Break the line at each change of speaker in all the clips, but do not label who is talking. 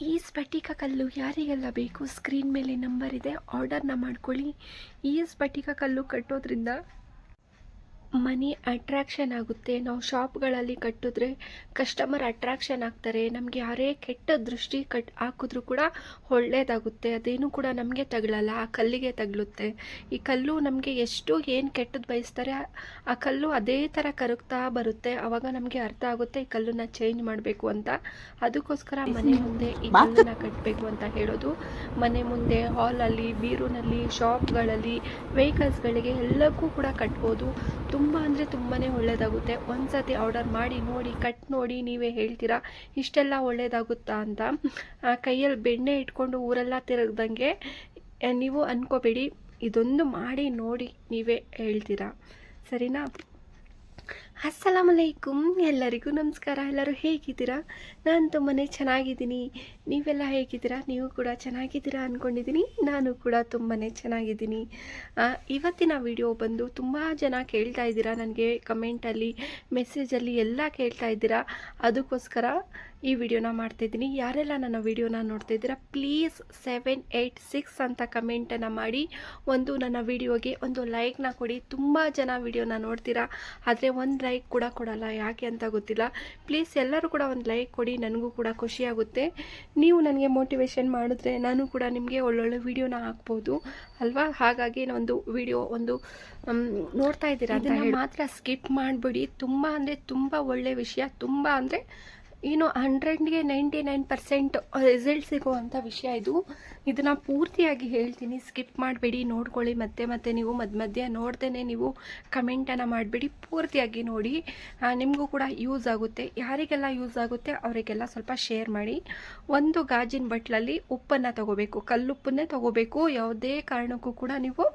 ಈ ಸ್ಫಟಿಕ ಕಲ್ಲು ಯಾರಿಗೆಲ್ಲ ಬೇಕು? ಸ್ಕ್ರೀನ್ ಮೇಲೆ ನಂಬರ್ ಇದೆ. ಆರ್ಡರ್ನ ಮಾಡ್ಕೊಳ್ಳಿ. ಈ ಸ್ಫಟಿಕ ಕಲ್ಲು ಕಟ್ಟೋದ್ರಿಂದ ಮನಿ ಅಟ್ರಾಕ್ಷನ್ ಆಗುತ್ತೆ. ನಾವು ಶಾಪ್ಗಳಲ್ಲಿ ಕಟ್ಟಿದ್ರೆ ಕಸ್ಟಮರ್ ಅಟ್ರಾಕ್ಷನ್ ಆಗ್ತಾರೆ. ನಮಗೆ ಯಾರೇ ಕೆಟ್ಟ ದೃಷ್ಟಿ ಕಟ್ ಹಾಕಿದ್ರೂ ಕೂಡ ಒಳ್ಳೆಯದಾಗುತ್ತೆ ಅದೇನು ಕೂಡ ನಮಗೆ ತಗಲಲ್ಲ ಆ ಕಲ್ಲಿಗೆ ತಗಲುತ್ತೆ. ಈ ಕಲ್ಲು ನಮಗೆ ಎಷ್ಟು ಏನು ಕೆಟ್ಟದ್ದು ಬಯಸ್ತಾರೆ, ಆ ಕಲ್ಲು ಅದೇ ಥರ ಕರಗ್ತಾ ಬರುತ್ತೆ. ಆವಾಗ ನಮಗೆ ಅರ್ಥ ಆಗುತ್ತೆ ಈ ಕಲ್ಲನ್ನ ಚೇಂಜ್ ಮಾಡಬೇಕು ಅಂತ. ಅದಕ್ಕೋಸ್ಕರ ಮನೆ ಮುಂದೆ ಈ ಕಲ್ಲನ್ನ ಕಟ್ಟಬೇಕು ಅಂತ ಹೇಳೋದು. ಮನೆ ಮುಂದೆ ಹಾಲಲ್ಲಿ ಬೀರುನಲ್ಲಿ ಶಾಪ್ಗಳಲ್ಲಿ ವೆಹಿಕಲ್ಸ್ಗಳಿಗೆ ಎಲ್ಲಕ್ಕೂ ಕೂಡ ಕಟ್ಬೋದು. ತುಂಬ ಅಂದರೆ ತುಂಬಾ ಒಳ್ಳೆಯದಾಗುತ್ತೆ ಒಂದ್ಸತಿ ಆರ್ಡರ್ ಮಾಡಿ, ನೋಡಿ ಕಟ್ ನೋಡಿ ನೀವೇ ಹೇಳ್ತೀರಾ? ಇಷ್ಟೆಲ್ಲ ಒಳ್ಳೆಯದಾಗುತ್ತಾ ಅಂತ. ಕೈಯಲ್ಲಿ ಬೆಣ್ಣೆ ಇಟ್ಕೊಂಡು ಊರೆಲ್ಲ ತಿರುಗ್ದಂಗೆ ನೀವು ಅಂದ್ಕೋಬೇಡಿ ಇದೊಂದು ಮಾಡಿ ನೋಡಿ ನೀವೇ ಹೇಳ್ತೀರಾ. ಸರಿನಾ? ಅಸ್ಸಲಾಮಲೈಕುಮ್. ಎಲ್ಲರಿಗೂ ನಮಸ್ಕಾರ. ಎಲ್ಲರೂ ಹೇಗಿದ್ದೀರಾ? ನಾನು ತುಂಬಾ ಚೆನ್ನಾಗಿದ್ದೀನಿ. ನೀವೆಲ್ಲ ಹೇಗಿದ್ದೀರಾ? ನೀವು ಕೂಡ ಚೆನ್ನಾಗಿದ್ದೀರಾ ಅಂದ್ಕೊಂಡಿದ್ದೀನಿ ನಾನು ಕೂಡ ತುಂಬಾ ಚೆನ್ನಾಗಿದ್ದೀನಿ. ಇವತ್ತಿನ ವಿಡಿಯೋ ಬಂದು ತುಂಬ ಜನ ಕೇಳ್ತಾ ಇದ್ದೀರಾ? ನನಗೆ ಕಮೆಂಟಲ್ಲಿ ಮೆಸೇಜಲ್ಲಿ ಎಲ್ಲ ಕೇಳ್ತಾ ಇದ್ದೀರಾ? ಅದಕ್ಕೋಸ್ಕರ ಈ ವಿಡಿಯೋನ ಮಾಡ್ತಾಯಿದ್ದೀನಿ ಯಾರೆಲ್ಲ ನನ್ನ ವಿಡಿಯೋನ ನೋಡ್ತಾ ಇದ್ದೀರಾ ಪ್ಲೀಸ್ ಸೆವೆನ್ ಏಯ್ಟ್ ಸಿಕ್ಸ್ ಅಂತ ಕಮೆಂಟನ್ನು ಮಾಡಿ. ಒಂದು ನನ್ನ ವಿಡಿಯೋಗೆ ಒಂದು ಲೈಕ್ನ ಕೊಡಿ. ತುಂಬ ಜನ ವಿಡಿಯೋನ ನೋಡ್ತೀರಾ. ಆದರೆ ಒಂದು ಕೂಡ ಕೊಡಲ್ಲ. ಯಾಕೆ ಅಂತ ಗೊತ್ತಿಲ್ಲ. ಪ್ಲೀಸ್ ಎಲ್ಲರೂ ಕೂಡ ಒಂದು ಲೈಕ್ ಕೊಡಿ. ನನಗೂ ಕೂಡ ಖುಷಿಯಾಗುತ್ತೆ ನೀವು ನನಗೆ ಮೋಟಿವೇಶನ್ ಮಾಡಿದ್ರೆ ನಾನು ಕೂಡ ನಿಮಗೆ ಒಳ್ಳೊಳ್ಳೆ ವೀಡಿಯೋನ ಹಾಕ್ಬೋದು. ಅಲ್ವಾ? ಹಾಗಾಗಿ ಒಂದು ವಿಡಿಯೋ ಒಂದು ನೋಡ್ತಾ ಇದ್ದೀರಾ ಅದನ್ನು ಮಾತ್ರ ಸ್ಕಿಪ್ ಮಾಡಿಬಿಡಿ. ತುಂಬ ಅಂದರೆ ತುಂಬ ಒಳ್ಳೆ ವಿಷಯ. ತುಂಬ ಅಂದರೆ ಏನು ಹಂಡ್ರೆಡ್ಗೆ ನೈಂಟಿ ನೈನ್ ಪರ್ಸೆಂಟ್ ರಿಸಲ್ಟ್ ಸಿಗುವಂಥ ವಿಷಯ ಇದು. ಇದನ್ನು ಪೂರ್ತಿಯಾಗಿ ಹೇಳ್ತೀನಿ. ಸ್ಕಿಪ್ ಮಾಡಬೇಡಿ, ನೋಡ್ಕೊಳ್ಳಿ ಮತ್ತೆ ಮತ್ತೆ ನೀವು ಮಧ್ಯ ಮಧ್ಯೆ ನೋಡ್ದೇ ನೀವು ಕಮೆಂಟನ್ನು ಮಾಡಬೇಡಿ, ಪೂರ್ತಿಯಾಗಿ ನೋಡಿ. ನಿಮಗೂ ಕೂಡ ಯೂಸ್ ಆಗುತ್ತೆ. ಯಾರಿಗೆಲ್ಲ ಯೂಸ್ ಆಗುತ್ತೆ ಅವರಿಗೆಲ್ಲ ಸ್ವಲ್ಪ ಶೇರ್ ಮಾಡಿ. ಒಂದು ಗಾಜಿನ ಬಟ್ಲಲ್ಲಿ ಉಪ್ಪನ್ನು ತಗೋಬೇಕು. ಕಲ್ಲುಪ್ಪನ್ನೇ ತಗೋಬೇಕು. ಯಾವುದೇ ಕಾರಣಕ್ಕೂ ಕೂಡ ನೀವು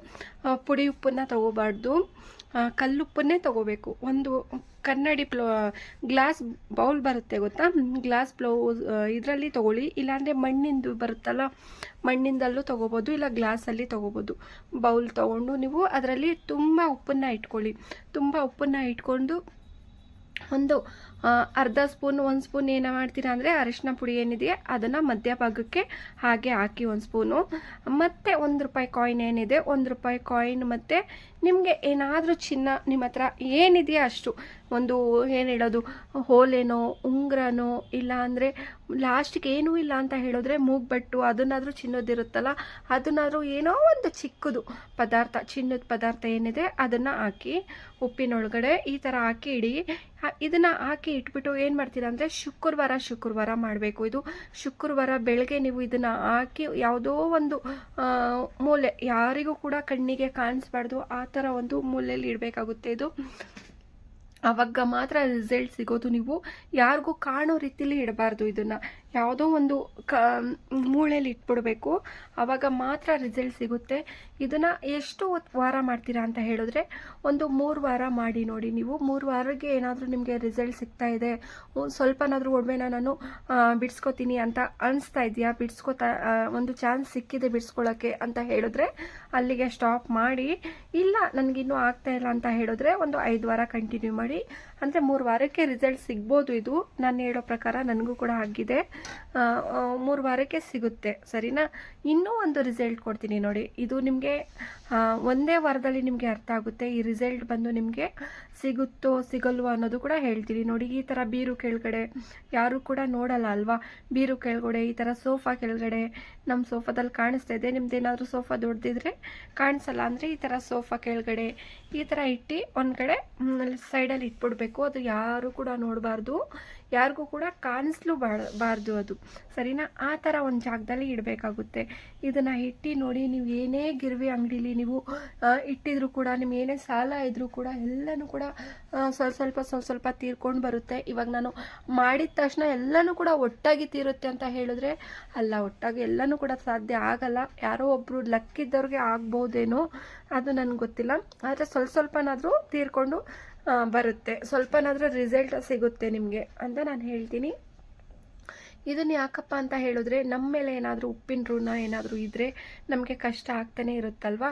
ಪುಡಿ ಉಪ್ಪನ್ನು ತಗೋಬಾರ್ದು. ಕಲ್ಲುಪ್ಪನ್ನೇ ತಗೋಬೇಕು. ಒಂದು ಕನ್ನಡಿ ಪ್ಲೋ, ಗ್ಲಾಸ್ ಬೌಲ್ ಬರುತ್ತೆ ಗೊತ್ತಾ? ಗ್ಲಾಸ್ ಬ್ಲೌಸ್ ಇದರಲ್ಲಿ ತೊಗೊಳ್ಳಿ. ಇಲ್ಲಾಂದರೆ ಮಣ್ಣಿಂದು ಬರುತ್ತಲ್ಲ, ಮಣ್ಣಿಂದಲ್ಲೂ ತೊಗೋಬೋದು, ಇಲ್ಲ ಗ್ಲಾಸಲ್ಲಿ ತೊಗೋಬೋದು. ಬೌಲ್ ತೊಗೊಂಡು ನೀವು ಅದರಲ್ಲಿ ತುಂಬ ಉಪ್ಪನ್ನು ಇಟ್ಕೊಳ್ಳಿ. ತುಂಬ ಉಪ್ಪನ್ನು ಇಟ್ಕೊಂಡು ಒಂದು ಅರ್ಧ ಸ್ಪೂನ್, ಒಂದು ಸ್ಪೂನ್ ಏನು ಮಾಡ್ತೀರಾ ಅಂದರೆ ಅರಿಶಿನ ಪುಡಿ ಏನಿದೆಯಾ ಅದನ್ನು ಮಧ್ಯಭಾಗಕ್ಕೆ ಹಾಗೆ ಹಾಕಿ ಒಂದು ಸ್ಪೂನು. ಮತ್ತು ಒಂದು ರೂಪಾಯಿ ಕಾಯಿನ್ ಏನಿದೆ, ಒಂದು ರೂಪಾಯಿ ಕಾಯಿನ್ ಮತ್ತು ನಿಮಗೆ ಏನಾದರೂ ಚಿನ್ನ ನಿಮ್ಮ ಹತ್ರ ಏನಿದೆಯಾ ಅಷ್ಟು, ಒಂದು ಏನು ಹೇಳೋದು, ಹೋಲೇನೋ, ಉಂಗ್ರನೋ, ಇಲ್ಲ ಅಂದರೆ ಲಾಸ್ಟಿಗೆ ಏನೂ ಇಲ್ಲ ಅಂತ ಹೇಳಿದ್ರೆ ಮೂಗ್ಬಟ್ಟು ಅದನ್ನಾದರೂ ಚಿನ್ನದಿರುತ್ತಲ್ಲ ಅದನ್ನಾದರೂ ಏನೋ ಒಂದು ಚಿಕ್ಕದು ಪದಾರ್ಥ, ಚಿನ್ನದ ಪದಾರ್ಥ ಏನಿದೆ ಅದನ್ನು ಹಾಕಿ ಉಪ್ಪಿನೊಳಗಡೆ ಈ ಥರ ಹಾಕಿ ಇಡಿ. ಇದನ್ನು ಹಾಕಿ ಇಟ್ಬಿಟ್ಟು ಏನು ಮಾಡ್ತೀರಾ ಅಂದರೆ ಶುಕ್ರವಾರ ಶುಕ್ರವಾರ ಮಾಡಬೇಕು. ಇದು ಶುಕ್ರವಾರ ಬೆಳಗ್ಗೆ ನೀವು ಇದನ್ನು ಹಾಕಿ ಯಾವುದೋ ಒಂದು ಮೂಲೆ ಯಾರಿಗೂ ಕೂಡ ಕಣ್ಣಿಗೆ ಕಾಣಿಸ್ಬಾರ್ದು, ಆ ಥರ ಒಂದು ಮೂಲೆಯಲ್ಲಿ ಇಡಬೇಕಾಗುತ್ತೆ ಇದು. ಅವಾಗ ಮಾತ್ರ ರಿಸಲ್ಟ್ ಸಿಗೋದು ನೀವು ಯಾರಿಗೂ ಕಾಣೋ ರೀತಿಲಿ ಇಡಬಾರ್ದು ಇದನ್ನು. ಯಾವುದೋ ಒಂದು ಕ, ಮೂಳೆಯಲ್ಲಿ ಇಟ್ಬಿಡಬೇಕು. ಆವಾಗ ಮಾತ್ರ ರಿಸಲ್ಟ್ ಸಿಗುತ್ತೆ. ಇದನ್ನು ಎಷ್ಟು ವಾರ ಮಾಡ್ತೀರಾ ಅಂತ ಹೇಳಿದ್ರೆ, ಒಂದು ಮೂರು ವಾರ ಮಾಡಿ ನೋಡಿ ನೀವು. ಮೂರು ವಾರಕ್ಕೆ ಏನಾದರೂ ನಿಮಗೆ ರಿಸಲ್ಟ್ ಸಿಗ್ತಾ ಇದೆ. ಸ್ವಲ್ಪನಾದರೂ ಒಡವೆನ ನಾನು ಬಿಡಿಸ್ಕೊತೀನಿ ಅಂತ ಅನಿಸ್ತಾ ಇದೆಯಾ? ಬಿಡಿಸ್ಕೊತಾ ಒಂದು ಚಾನ್ಸ್ ಸಿಕ್ಕಿದೆ ಬಿಡಿಸ್ಕೊಳ್ಳೋಕ್ಕೆ ಅಂತ ಹೇಳಿದ್ರೆ, ಅಲ್ಲಿಗೆ ಸ್ಟಾಪ್ ಮಾಡಿ. ಇಲ್ಲ, ನನಗಿನ್ನೂ ಆಗ್ತಾ ಇಲ್ಲ ಅಂತ ಹೇಳಿದ್ರೆ, ಒಂದು ಐದು ವಾರ ಕಂಟಿನ್ಯೂ ಮಾಡಿ. ಅಂದರೆ ಮೂರು ವಾರಕ್ಕೆ ರಿಸಲ್ಟ್ ಸಿಗ್ಬೋದು ಇದು. ನಾನು ಹೇಳೋ ಪ್ರಕಾರ ನನಗೂ ಕೂಡ ಆಗಿದೆ. ಮೂರು ವಾರಕ್ಕೆ ಸಿಗುತ್ತೆ. ಸರಿನಾ? ಇನ್ನೂ ಒಂದು ರಿಸಲ್ಟ್ ಕೊಡ್ತೀನಿ ನೋಡಿ. ಇದು ನಿಮಗೆ ಒಂದೇ ವಾರದಲ್ಲಿ ನಿಮಗೆ ಅರ್ಥ ಆಗುತ್ತೆ. ಈ ರಿಸಲ್ಟ್ ಬಂದು ನಿಮಗೆ ಸಿಗುತ್ತೋ, ಸಿಗಲ್ವೋ ಅನ್ನೋದು ಕೂಡ ಹೇಳ್ತೀನಿ ನೋಡಿ. ಈ ಥರ ಬೀರು ಕೆಳಗಡೆ ಯಾರು ಕೂಡ ನೋಡಲ್ಲ ಅಲ್ವಾ? ಬೀರು ಕೆಳಗಡೆ, ಈ ಥರ ಸೋಫಾ ಕೆಳಗಡೆ ನಮ್ಮ ಸೋಫಾದಲ್ಲಿ ಕಾಣಿಸ್ತಾ ಇದೆ. ನಿಮ್ದು ಏನಾದರೂ ಸೋಫಾ ದೊಡ್ಡದಿದ್ರೆ ಕಾಣಿಸಲ್ಲ. ಅಂದರೆ ಈ ಥರ ಸೋಫಾ ಕೆಳಗಡೆ ಈ ಥರ ಇಟ್ಟು ಒಂದು ಕಡೆ ಸೈಡಲ್ಲಿ ಇಟ್ಬಿಡ್ಬೇಕು. ಅದು ಯಾರು ಕೂಡ ನೋಡಬಾರ್ದು. ಯಾರಿಗೂ ಕೂಡ ಕಾಣಿಸ್ಲೂ ಬಾರ್ದು ಅದು. ಸರಿನಾ? ಆ ಥರ ಒಂದು ಜಾಗದಲ್ಲಿ ಇಡಬೇಕಾಗುತ್ತೆ. ಇದನ್ನು ಇಟ್ಟು ನೋಡಿ, ನೀವು ಏನೇ ಗಿರ್ವಿ ಅಂಗಡೀಲಿ ನೀವು ಇಟ್ಟಿದ್ರು ಕೂಡ, ನಿಮ್ಗೆ ಏನೇ ಸಾಲ ಇದ್ರೂ ಕೂಡ, ಎಲ್ಲನೂ ಕೂಡ ಸ್ವಲ್ಪ ಸ್ವಲ್ಪ ಸ್ವಲ್ಪ ಸ್ವಲ್ಪ ತೀರ್ಕೊಂಡು ಬರುತ್ತೆ. ಇವಾಗ ನಾನು ಮಾಡಿದ ತಕ್ಷಣ ಎಲ್ಲನೂ ಕೂಡ ಒಟ್ಟಾಗಿ ತೀರುತ್ತೆ ಅಂತ ಹೇಳಿದ್ರೆ, ಅಲ್ಲ, ಒಟ್ಟಾಗಿ ಎಲ್ಲನೂ ಕೂಡ ಸಾಧ್ಯ ಆಗಲ್ಲ. ಯಾರೋ ಒಬ್ಬರು ಲಕ್ಕಿದ್ದವ್ರಿಗೆ ಆಗ್ಬೋದೇನೋ, ಅದು ನನಗೆ ಗೊತ್ತಿಲ್ಲ. ಆದರೆ ಸ್ವಲ್ಪ ಸ್ವಲ್ಪನಾದರೂ ತೀರ್ಕೊಂಡು ಬರುತ್ತೆ. ಸ್ವಲ್ಪನಾದರೂ ರಿಸಲ್ಟ್ ಸಿಗುತ್ತೆ ನಿಮಗೆ ಅಂತ ನಾನು ಹೇಳ್ತೀನಿ. ಇದನ್ನು ಯಾಕಪ್ಪ ಅಂತ ಹೇಳಿದ್ರೆ ನಮ್ಮ ಮೇಲೆ ಏನಾದರೂ ಉಪ್ಪಿನ ಋಣ ಏನಾದರೂ ಇದ್ದರೆ ನಮಗೆ ಕಷ್ಟ ಆಗ್ತಾನೆ ಇರುತ್ತಲ್ವ?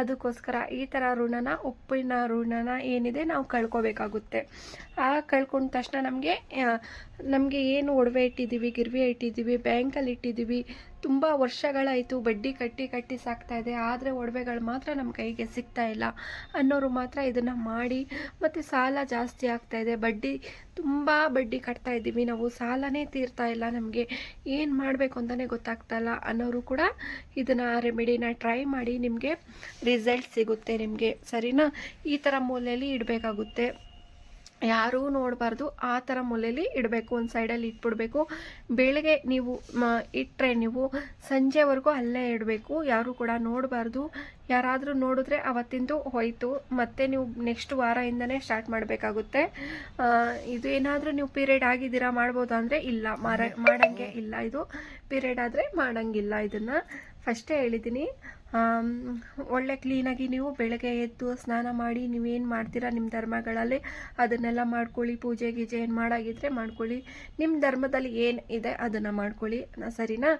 ಅದಕ್ಕೋಸ್ಕರ ಈ ಥರ ಋಣನ, ಉಪ್ಪಿನ ಋಣನ ಏನಿದೆ ನಾವು ಕಳ್ಕೊಬೇಕಾಗುತ್ತೆ. ಆ ಕಳ್ಕೊಂಡ ತಕ್ಷಣ ನಮಗೆ ನಮಗೆ ಏನು ಒಡವೆ ಇಟ್ಟಿದ್ದೀವಿ ಗಿರ್ವಿ ಇಟ್ಟಿದ್ದೀವಿ ಬ್ಯಾಂಕಲ್ಲಿ ಇಟ್ಟಿದ್ದೀವಿ ತುಂಬ ವರ್ಷಗಳಾಯಿತು, ಬಡ್ಡಿ ಕಟ್ಟಿ ಕಟ್ಟಿ ಸಾಕ್ತಾ ಇದೆ, ಆದರೆ ಒಡವೆಗಳು ಮಾತ್ರ ನಮ್ಮ ಕೈಗೆ ಸಿಗ್ತಾ ಇಲ್ಲ ಅನ್ನೋರು ಮಾತ್ರ ಇದನ್ನು ಮಾಡಿ, ಮತ್ತು ಸಾಲ ಜಾಸ್ತಿ ಆಗ್ತಾ ಇದೆ. ಬಡ್ಡಿ, ತುಂಬ ಬಡ್ಡಿ ಕಟ್ತಾ ಇದ್ದೀವಿ ನಾವು, ಸಾಲನೇ ತೀರ್ತಾ ಇಲ್ಲ ನಮಗೆ. ಏನು ಮಾಡಬೇಕು ಅಂತಲೇ ಗೊತ್ತಾಗ್ತಾ ಇಲ್ಲ ಅನ್ನೋರು ಕೂಡ ಇದನ್ನು ರೆಮಿಡಿನ ಟ್ರೈ ಮಾಡಿ ನಿಮಗೆ ರಿಸಲ್ಟ್ ಸಿಗುತ್ತೆ ನಿಮಗೆ. ಸರಿನಾ? ಈ ಥರ ಮೂಲೆಯಲ್ಲಿ ಇಡಬೇಕಾಗುತ್ತೆ. ಯಾರೂ ನೋಡಬಾರ್ದು. ಆ ಥರ ಮೂಲೆಯಲ್ಲಿ ಇಡಬೇಕು, ಒಂದು ಸೈಡಲ್ಲಿ ಇಟ್ಬಿಡಬೇಕು. ಬೆಳಗ್ಗೆ ನೀವು ಇಟ್ಟರೆ ನೀವು ಸಂಜೆವರೆಗೂ ಅಲ್ಲೇ ಇಡಬೇಕು. ಯಾರೂ ಕೂಡ ನೋಡಬಾರ್ದು. ಯಾರಾದರೂ ನೋಡಿದ್ರೆ ಅವತ್ತಿಂದು ಹೋಯಿತು. ಮತ್ತೆ ನೀವು ನೆಕ್ಸ್ಟ್ ವಾರದಿಂದನೇ ಸ್ಟಾರ್ಟ್ ಮಾಡಬೇಕಾಗುತ್ತೆ. ಇದು ಏನಾದರೂ ನೀವು ಪೀರಿಯಡ್ ಆಗಿದ್ದೀರಾ ಮಾಡ್ಬೋದು ಅಂದರೆ ಇಲ್ಲ. ಮಾರ, ಮಾಡೋಂಗೆ ಇಲ್ಲ. ಇದು ಪೀರಿಯಡ್ ಆದರೆ ಮಾಡೋಂಗಿಲ್ಲ. ಇದನ್ನು ಫಸ್ಟೇ ಹೇಳಿದ್ದೀನಿ. ಒಳ್ಳೆ ಕ್ಲೀನಾಗಿ ನೀವು ಬೆಳಗ್ಗೆ ಎದ್ದು ಸ್ನಾನ ಮಾಡಿ ನೀವೇನು ಮಾಡ್ತೀರಾ ನಿಮ್ಮ ಧರ್ಮಗಳಲ್ಲಿ, ಅದನ್ನೆಲ್ಲ ಮಾಡ್ಕೊಳ್ಳಿ, ಪೂಜೆ ಗೀಜೆ ಏನು ಮಾಡಾಗಿದ್ದರೆ ಮಾಡ್ಕೊಳ್ಳಿ. ನಿಮ್ಮ ಧರ್ಮದಲ್ಲಿ ಏನು ಇದೆ ಅದನ್ನು ಮಾಡ್ಕೊಳ್ಳಿ ಸರಿನಾ?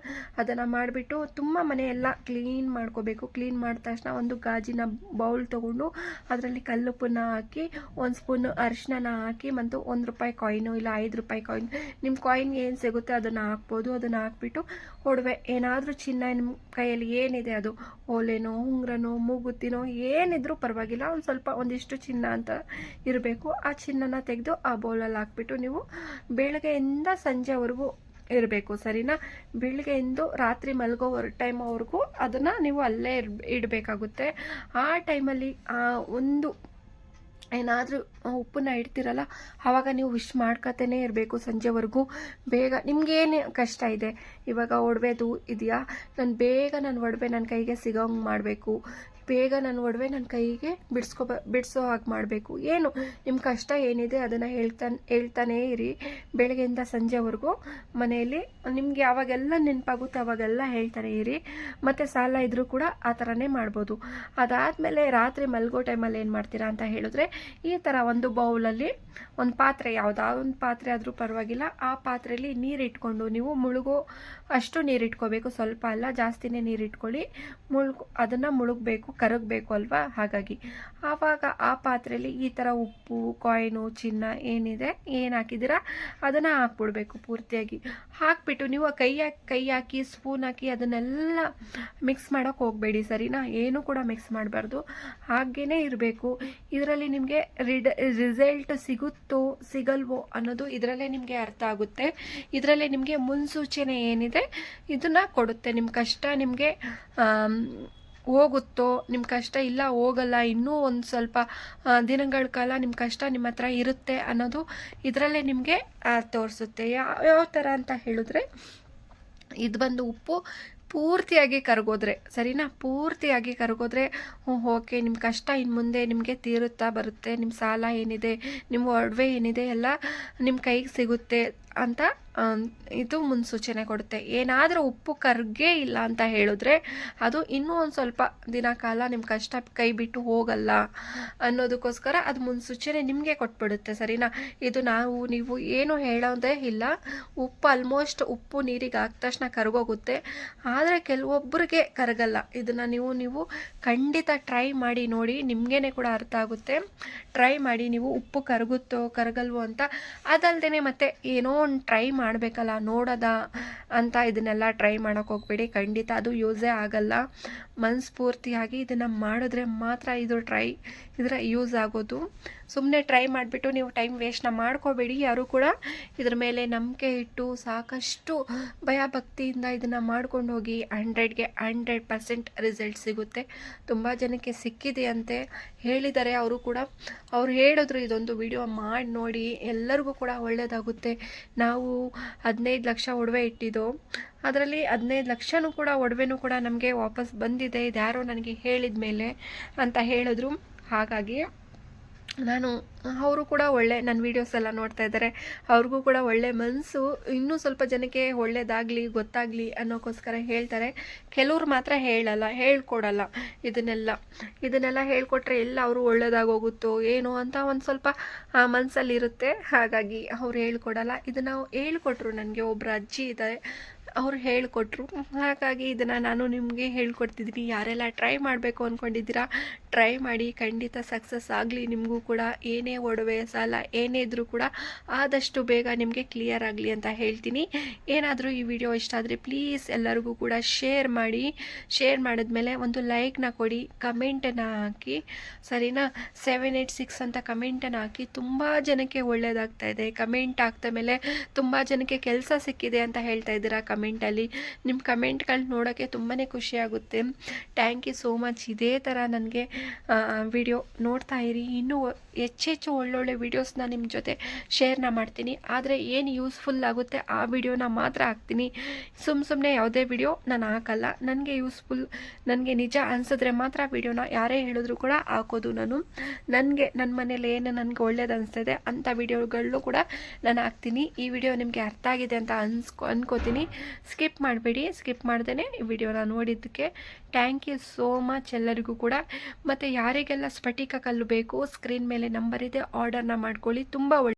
ಅದನ್ನು ಮಾಡಿಬಿಟ್ಟು ತುಂಬ ಮನೆಯೆಲ್ಲ ಕ್ಲೀನ್ ಮಾಡ್ಕೋಬೇಕು. ಕ್ಲೀನ್ ಮಾಡಿದ ತಕ್ಷಣ ಒಂದು ಗಾಜಿನ ಬೌಲ್ ತೊಗೊಂಡು ಅದರಲ್ಲಿ ಕಲ್ಲುಪ್ಪನ್ನ ಹಾಕಿ, ಒಂದು ಸ್ಪೂನ್ ಅರಿಶಿನ ಹಾಕಿ, ಮತ್ತು ಒಂದು ರೂಪಾಯಿ ಕಾಯಿನು ಇಲ್ಲ ಐದು ರೂಪಾಯಿ ಕಾಯಿನ್ ನಿಮ್ಮ ಕಾಯಿನ್ ಏನು ಸಿಗುತ್ತೆ ಅದನ್ನು ಹಾಕ್ಬೋದು. ಅದನ್ನು ಹಾಕ್ಬಿಟ್ಟು ಒಡವೆ ಏನಾದರೂ ಚಿನ್ನ ನಿಮ್ಮ ಕೈಯಲ್ಲಿ ಏನಿದೆ ಅದು ಓಲೆನೋ, ಉಂಗ್ರನೋ, ಮೂಗುತ್ತಿನೋ ಏನಿದ್ರೂ ಪರವಾಗಿಲ್ಲ. ಒಂದು ಸ್ವಲ್ಪ ಒಂದಿಷ್ಟು ಚಿನ್ನ ಅಂತ ಇರಬೇಕು. ಆ ಚಿನ್ನನ ತೆಗೆದು ಆ ಬೌಲಲ್ಲಿ ಹಾಕ್ಬಿಟ್ಟು ನೀವು ಬೆಳಗ್ಗೆಯಿಂದ ಸಂಜೆವರೆಗೂ ಇರಬೇಕು, ಸರಿನಾ? ಬೆಳಗ್ಗೆಯಿಂದ ರಾತ್ರಿ ಮಲಗೋ ಟೈಮ್ವರೆಗೂ ಅದನ್ನು ನೀವು ಅಲ್ಲೇ ಇಡಬೇಕಾಗುತ್ತೆ. ಆ ಟೈಮಲ್ಲಿ ಒಂದು ಏನಾದರೂ ಉಪ್ಪನ್ನ ಇಡ್ತೀರಲ್ಲ ಆವಾಗ ನೀವು ವಿಶ್ ಮಾಡ್ಕೊತೇನೆ ಇರಬೇಕು ಸಂಜೆವರೆಗೂ. ಬೇಗ ನಿಮಗೇನು ಕಷ್ಟ ಇದೆ? ಇವಾಗ ಒಡವೆದು ಇದೆಯಾ? ನಾನು ಬೇಗ ನನ್ನ ಒಡವೆ ನನ್ನ ಕೈಗೆ ಸಿಗೋಂಗೆ ಮಾಡಬೇಕು. ಬೇಗ ನನ್ನ ಒಡವೆ ನನ್ನ ಕೈಗೆ ಬಿಡಿಸ್ಕೊ ಬಿಡಿಸೋ ಹಾಗೆ ಮಾಡಬೇಕು. ಏನು? ನಿಮ್ಮ ಕಷ್ಟ ಏನಿದೆ ಅದನ್ನು ಹೇಳ್ತಾನೆ ಹೇಳ್ತಾನೇ ಇರಿ. ಬೆಳಗ್ಗೆಯಿಂದ ಸಂಜೆವರೆಗೂ ಮನೆಯಲ್ಲಿ ನಿಮಗೆ ಯಾವಾಗೆಲ್ಲ ನೆನಪಾಗುತ್ತೆ, ಅವಾಗೆಲ್ಲ ಹೇಳ್ತಾನೆ ಇರಿ. ಮತ್ತು ಸಾಲ ಇದ್ದರೂ ಕೂಡ ಆ ಥರನೇ ಮಾಡ್ಬೋದು. ಅದಾದಮೇಲೆ ರಾತ್ರಿ ಮಲಗೋ ಟೈಮಲ್ಲಿ ಏನು ಮಾಡ್ತೀರಾ ಅಂತ ಹೇಳಿದ್ರೆ, ಈ ಥರ ಒಂದು ಬೌಲಲ್ಲಿ ಒಂದು ಪಾತ್ರೆ ಯಾವುದಾದ್ರು ಒಂದು ಪಾತ್ರೆ ಆದರೂ ಪರವಾಗಿಲ್ಲ, ಆ ಪಾತ್ರೆಯಲ್ಲಿ ನೀರು ಇಟ್ಕೊಂಡು ನೀವು ಮುಳುಗೋ ಅಷ್ಟು ನೀರು ಇಟ್ಕೋಬೇಕು ಸ್ವಲ್ಪ ಅಲ್ಲ, ಜಾಸ್ತಿನೇ ನೀರು ಇಟ್ಕೊಳ್ಳಿ ಮುಳುಗು ಅದನ್ನು ಮುಳುಗಬೇಕು. ಕರಗಬೇಕು ಅಲ್ವಾ? ಹಾಗಾಗಿ ಆವಾಗ ಆ ಪಾತ್ರೆಯಲ್ಲಿ ಈ ಥರ ಉಪ್ಪು, ಕಾಯಿನು, ಚಿನ್ನ ಏನಿದೆ, ಏನು ಹಾಕಿದ್ದೀರಾ? ಅದನ್ನು ಹಾಕ್ಬಿಡ್ಬೇಕು ಪೂರ್ತಿಯಾಗಿ. ಹಾಕ್ಬಿಟ್ಟು ನೀವು ಕೈ ಹಾಕಿ ಕೈ ಹಾಕಿ ಸ್ಪೂನ್ ಹಾಕಿ ಅದನ್ನೆಲ್ಲ ಮಿಕ್ಸ್ ಮಾಡೋಕೆ ಹೋಗಬೇಡಿ ಸರಿನಾ? ಏನೂ ಕೂಡ ಮಿಕ್ಸ್ ಮಾಡಬಾರ್ದು. ಹಾಗೇ ಇರಬೇಕು. ಇದರಲ್ಲಿ ನಿಮಗೆ ರಿಡ್ ರಿಸಲ್ಟ್ ಸಿಗುತ್ತೋ, ಸಿಗಲ್ವೋ ಅನ್ನೋದು ಇದರಲ್ಲೇ ನಿಮಗೆ ಅರ್ಥ ಆಗುತ್ತೆ. ಇದರಲ್ಲೇ ನಿಮಗೆ ಮುನ್ಸೂಚನೆ ಏನಿದೆ, ಇದನ್ನು ಕೊಡುತ್ತೆ. ನಿಮ್ಮ ಕಷ್ಟ ನಿಮಗೆ ಹೋಗುತ್ತೋ ನಿಮ್ಮ ಕಷ್ಟ ಇಲ್ಲ, ಹೋಗಲ್ಲ, ಇನ್ನೂ ಒಂದು ಸ್ವಲ್ಪ ದಿನಗಳ ಕಾಲ ನಿಮ್ಮ ಕಷ್ಟ ನಿಮ್ಮ ಹತ್ರ ಇರುತ್ತೆ ಅನ್ನೋದು ಇದರಲ್ಲೇ ನಿಮಗೆ ತೋರಿಸುತ್ತೆ. ಯಾವ ಯಾವ ಥರ ಅಂತ ಹೇಳಿದ್ರೆ, ಇದು ಬಂದು ಉಪ್ಪು ಪೂರ್ತಿಯಾಗಿ ಕರಗೋದ್ರೆ, ಸರಿನಾ? ಪೂರ್ತಿಯಾಗಿ ಕರಗೋದ್ರೆ ಹ್ಞೂ ಓಕೆ ನಿಮ್ಮ ಕಷ್ಟ ಇನ್ನು ಮುಂದೆ ನಿಮಗೆ ತೀರುತ್ತಾ ಬರುತ್ತೆ ನಿಮ್ಮ ಸಾಲ ಏನಿದೆ ನಿಮ್ಮ ಒಡವೆ ಏನಿದೆ, ಎಲ್ಲ ನಿಮ್ಮ ಕೈಗೆ ಸಿಗುತ್ತೆ. ಅಂತ ಇದು ಮುನ್ಸೂಚನೆ ಕೊಡುತ್ತೆ. ಏನಾದರೂ ಉಪ್ಪು ಕರ್ಗೇ ಇಲ್ಲ ಅಂತ ಹೇಳಿದ್ರೆ ಅದು ಇನ್ನೂ ಒಂದು ಸ್ವಲ್ಪ ದಿನ ಕಾಲ ನಿಮ್ಮ ಕಷ್ಟ ಕೈ ಬಿಟ್ಟು ಹೋಗಲ್ಲ ಅನ್ನೋದಕ್ಕೋಸ್ಕರ ಅದು ಮುನ್ಸೂಚನೆ ನಿಮಗೆ ಕೊಟ್ಬಿಡುತ್ತೆ, ಸರಿನಾ? ಇದು ನಾವು, ನೀವು ಏನು ಹೇಳೋದೇ ಇಲ್ಲ. ಉಪ್ಪು ಆಲ್ಮೋಸ್ಟ್ ಉಪ್ಪು ನೀರಿಗೆ ಹಾಕಿದ ತಕ್ಷಣ ಕರಗೋಗುತ್ತೆ. ಆದರೆ ಕೆಲವೊಬ್ಬರಿಗೆ ಕರಗಲ್ಲ. ಇದನ್ನು ನೀವು ನೀವು ಖಂಡಿತ ಟ್ರೈ ಮಾಡಿ ನೋಡಿ ನಿಮಗೇನೆ ಕೂಡ ಅರ್ಥ ಆಗುತ್ತೆ. ಟ್ರೈ ಮಾಡಿ ನೀವು ಉಪ್ಪು ಕರಗುತ್ತೋ, ಕರಗಲ್ವೋ ಅಂತ ಅದಲ್ಲದೆ ಮತ್ತೆ ಏನೋ ಒಂದು ಟ್ರೈ ಮಾಡಬೇಕಲ್ಲ, ನೋಡೋದ ಅಂತ ಇದನ್ನೆಲ್ಲ ಟ್ರೈ ಮಾಡೋಕೆ ಹೋಗ್ಬೇಡಿ. ಖಂಡಿತ ಅದು ಯೂಸೇ ಆಗಲ್ಲ. ಮನಸ್ಫೂರ್ತಿಯಾಗಿ ಇದನ್ನು ಮಾಡಿದ್ರೆ ಮಾತ್ರ ಇದು ಟ್ರೈ ಇದರ ಯೂಸ್ ಆಗೋದು. ಸುಮ್ಮನೆ ಟ್ರೈ ಮಾಡಿಬಿಟ್ಟು ನೀವು ಟೈಮ್ ವೇಸ್ಟ್ನ ಮಾಡ್ಕೋಬೇಡಿ. ಯಾರೂ ಕೂಡ ಇದ್ರ ಮೇಲೆ ನಂಬಿಕೆ ಇಟ್ಟು ಸಾಕಷ್ಟು ಭಯ ಭಕ್ತಿಯಿಂದ ಇದನ್ನು ಮಾಡ್ಕೊಂಡು ಹೋಗಿ ಹಂಡ್ರೆಡ್ಗೆ ಹಂಡ್ರೆಡ್ ಪರ್ಸೆಂಟ್ ರಿಸಲ್ಟ್ ಸಿಗುತ್ತೆ. ತುಂಬ ಜನಕ್ಕೆ ಸಿಕ್ಕಿದೆಯಂತೆ ಹೇಳಿದ್ದಾರೆ. ಅವರು ಕೂಡ ಅವ್ರು ಹೇಳಿದ್ರು ಇದೊಂದು ವಿಡಿಯೋ ಮಾಡಿ ನೋಡಿ ಎಲ್ಲರಿಗೂ ಕೂಡ ಒಳ್ಳೆಯದಾಗುತ್ತೆ ನಾವು ಹದಿನೈದು ಲಕ್ಷ ಒಡವೆ ಇಟ್ಟಿದ್ದು. ಅದರಲ್ಲಿ ಹದಿನೈದು ಲಕ್ಷನೂ ಕೂಡ ಒಡವೆನೂ ಕೂಡ ನಮಗೆ ವಾಪಸ್ ಬಂದಿದೆ. ಇದ್ಯಾರೋ ನನಗೆ ಹೇಳಿದ ಮೇಲೆ ಅಂತ ಹೇಳಿದ್ರು. ಹಾಗಾಗಿ ನಾನು, ಅವರು ಕೂಡ ಒಳ್ಳೆ ನನ್ನ ವೀಡಿಯೋಸ್ ಎಲ್ಲ ನೋಡ್ತಾ ಇದ್ದಾರೆ. ಅವ್ರಿಗೂ ಕೂಡ ಒಳ್ಳೆ ಮನಸ್ಸು ಇನ್ನೂ ಸ್ವಲ್ಪ ಜನಕ್ಕೆ ಒಳ್ಳೇದಾಗಲಿ, ಗೊತ್ತಾಗಲಿ ಅನ್ನೋಕ್ಕೋಸ್ಕರ ಹೇಳ್ತಾರೆ. ಕೆಲವ್ರು ಮಾತ್ರ ಹೇಳಲ್ಲ, ಹೇಳ್ಕೊಡಲ್ಲ ಇದನ್ನೆಲ್ಲ. ಇದನ್ನೆಲ್ಲ ಹೇಳ್ಕೊಟ್ರೆ ಎಲ್ಲ ಅವರು ಒಳ್ಳೇದಾಗೋಗುತ್ತೋ ಏನೋ ಅಂತ ಒಂದು ಸ್ವಲ್ಪ ಮನಸ್ಸಲ್ಲಿರುತ್ತೆ ಹಾಗಾಗಿ ಅವ್ರು ಹೇಳ್ಕೊಡಲ್ಲ. ಇದನ್ನು ಹೇಳ್ಕೊಟ್ರು ನನಗೆ ಒಬ್ಬರು ಅಜ್ಜಿ ಇದ್ದಾರೆ. ಅವ್ರು ಹೇಳಿಕೊಟ್ರು. ಹಾಗಾಗಿ ಇದನ್ನು ನಾನು ನಿಮಗೆ ಹೇಳ್ಕೊಡ್ತಿದ್ದೀನಿ. ಯಾರೆಲ್ಲ ಟ್ರೈ ಮಾಡಬೇಕು ಅಂದ್ಕೊಂಡಿದ್ದೀರಾ ಟ್ರೈ ಮಾಡಿ ಖಂಡಿತ ಸಕ್ಸಸ್ ಆಗಲಿ, ನಿಮಗೂ ಕೂಡ ಏನೇ ಒಡವೆ ಸಾಲ ಏನೇ ಇದ್ರೂ ಕೂಡ ಆದಷ್ಟು ಬೇಗ ನಿಮಗೆ ಕ್ಲಿಯರ್ ಆಗಲಿ ಅಂತ ಹೇಳ್ತೀನಿ. ಏನಾದರೂ ಈ ವಿಡಿಯೋ ಇಷ್ಟ ಆದರೆ ಪ್ಲೀಸ್ ಎಲ್ಲರಿಗೂ ಕೂಡ ಶೇರ್ ಮಾಡಿ. ಶೇರ್ ಮಾಡಿದ್ಮೇಲೆ ಒಂದು ಲೈಕ್ನ ಕೊಡಿ ಕಮೆಂಟನ್ನು ಹಾಕಿ. ಸರಿನಾ? ಸೆವೆನ್ ಏಯ್ಟ್ ಸಿಕ್ಸ್ ಅಂತ ಕಮೆಂಟನ್ನು ಹಾಕಿ. ತುಂಬ ಜನಕ್ಕೆ ಒಳ್ಳೆಯದಾಗ್ತಾ ಇದೆ. ಕಮೆಂಟ್ ಆಗ್ತಾ ಮೇಲೆ ತುಂಬ ಜನಕ್ಕೆ ಕೆಲಸ ಸಿಕ್ಕಿದೆ ಅಂತ ಹೇಳ್ತಾ ಇದ್ದೀರಾ ಕಮೆಂಟಲ್ಲಿ ನಿಮ್ಮ ಕಮೆಂಟ್ಗಳು ನೋಡೋಕ್ಕೆ ತುಂಬಾ ಖುಷಿಯಾಗುತ್ತೆ ಥ್ಯಾಂಕ್ ಯು ಸೋ ಮಚ್ ಇದೇ ಥರ ನನಗೆ ವಿಡಿಯೋ ನೋಡ್ತಾ ಇರಿ. ಇನ್ನೂ ಹೆಚ್ಚೆಚ್ಚು ಒಳ್ಳೊಳ್ಳೆ ವಿಡಿಯೋಸ್ನ ನಿಮ್ಮ ಜೊತೆ ಶೇರ್ನ ಮಾಡ್ತೀನಿ. ಆದರೆ ಏನು ಯೂಸ್ಫುಲ್ ಆಗುತ್ತೆ ಆ ವಿಡಿಯೋನ ಮಾತ್ರ ಹಾಕ್ತೀನಿ. ಸುಮ್ಮ ಸುಮ್ಮನೆ ಯಾವುದೇ ವಿಡಿಯೋ ನಾನು ಹಾಕಲ್ಲ. ನನಗೆ ಯೂಸ್ಫುಲ್ ನನಗೆ ನಿಜ ಅನಿಸಿದ್ರೆ ಮಾತ್ರ ವಿಡಿಯೋನ ಯಾರೇ ಹೇಳಿದ್ರು ಕೂಡ ಹಾಕೋದು ನಾನು. ನನಗೆ ನನ್ನ ಮನೇಲಿ ಏನು ನನಗೆ ಒಳ್ಳೇದು ಅನಿಸ್ತದೆ ಅಂಥ ವಿಡಿಯೋಗಳನ್ನೂ ಕೂಡ ನಾನು ಹಾಕ್ತೀನಿ. ಈ ವಿಡಿಯೋ ನಿಮಗೆ ಅರ್ಥ ಆಗಿದೆ ಅಂತ ಅನ್ಸ್ಕೊ, ಅನ್ಕೋತೀನಿ. ಸ್ಕಿಪ್ ಮಾಡಬೇಡಿ. ಸ್ಕಿಪ್ ಮಾಡ್ದೇ ಈ ವಿಡಿಯೋನ ನೋಡಿದ್ದಕ್ಕೆ. ಥ್ಯಾಂಕ್ ಯು ಸೋ ಮಚ್ ಎಲ್ಲರಿಗೂ ಕೂಡ. ಮತ್ತು ಯಾರಿಗೆಲ್ಲ ಸ್ಫಟಿಕ ಕಲ್ಲು ಬೇಕು ಸ್ಕ್ರೀನ್ ಮೇಲೆ ನಂಬರ್ ಇದೆ ಆರ್ಡರ್ನ ಮಾಡ್ಕೊಳ್ಳಿ. ತುಂಬ ಒಳ್ಳೆ